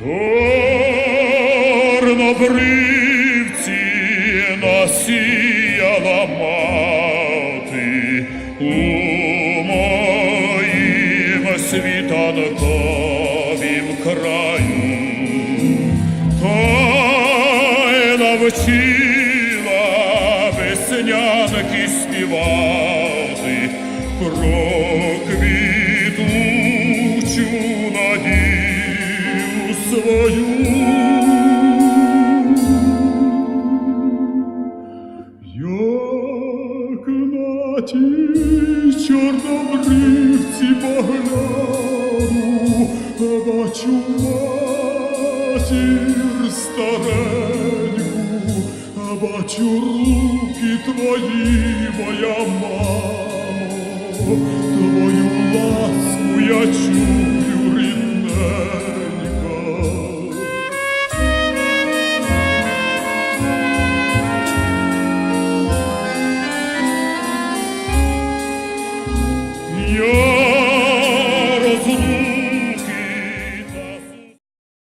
чорнобривці насіяла мати у моїм світанковім краю. Ой, навчила веснянки співати про свою. Як на тій чорнобривці погляну, бачу матір стареньку, бачу руки твої, моя мамо, you